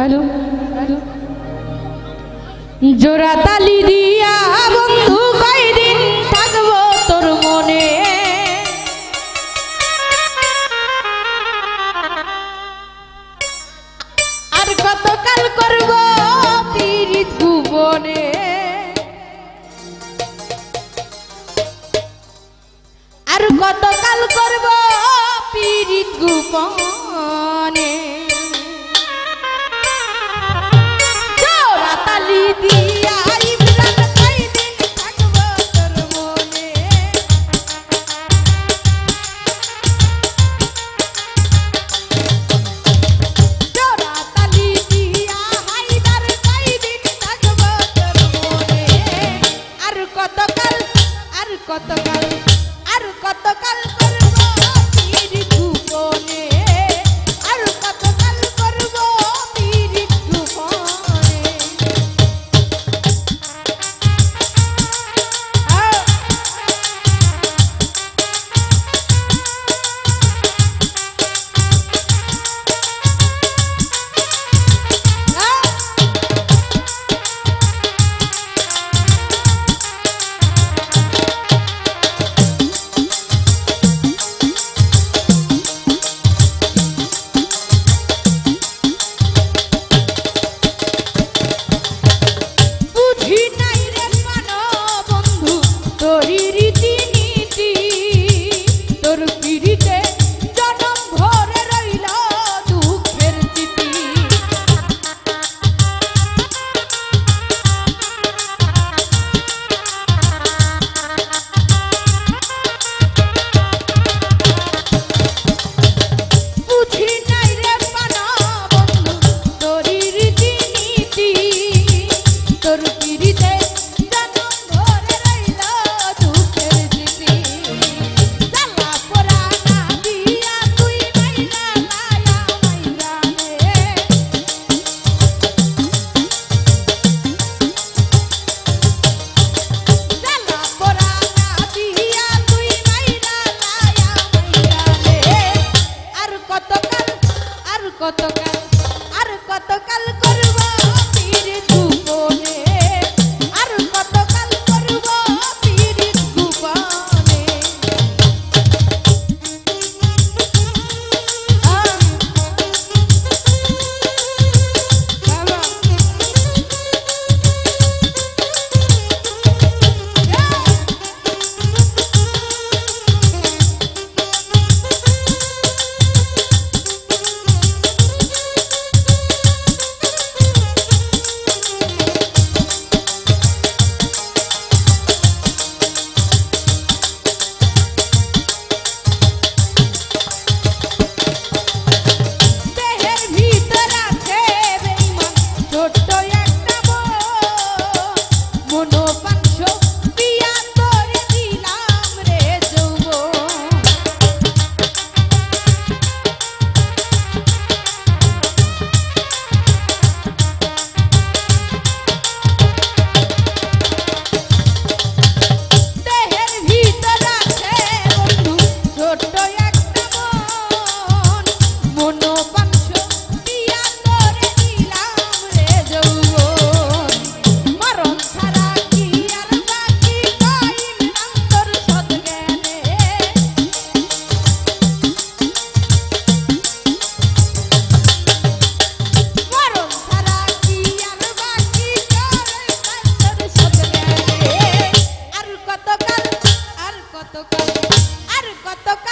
Hello? জোড়া তালি দিয়া বন্ধু, কয়দিন থাকব তোর মনে? আর কতকাল করব ভুবনে? আর কতকাল করব পীড়িত কতকাল আর কতকাল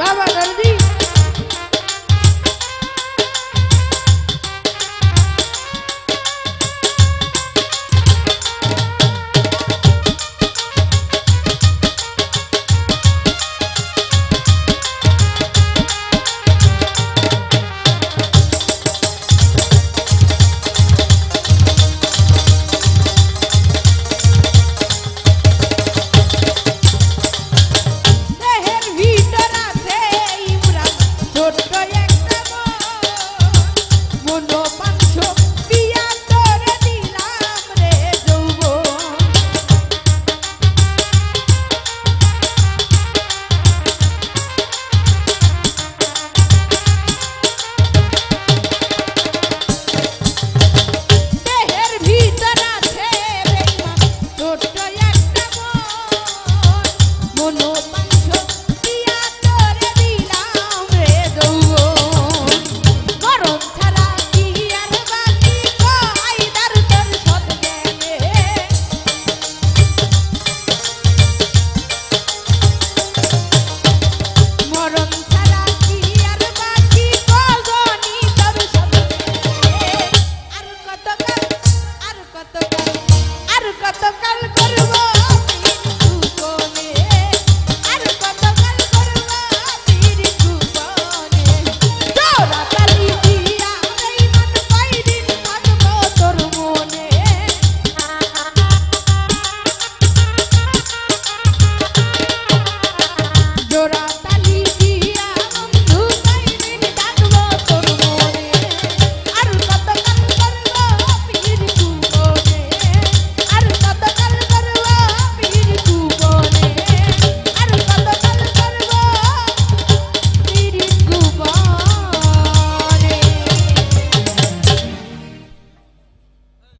বাবা গান্ধী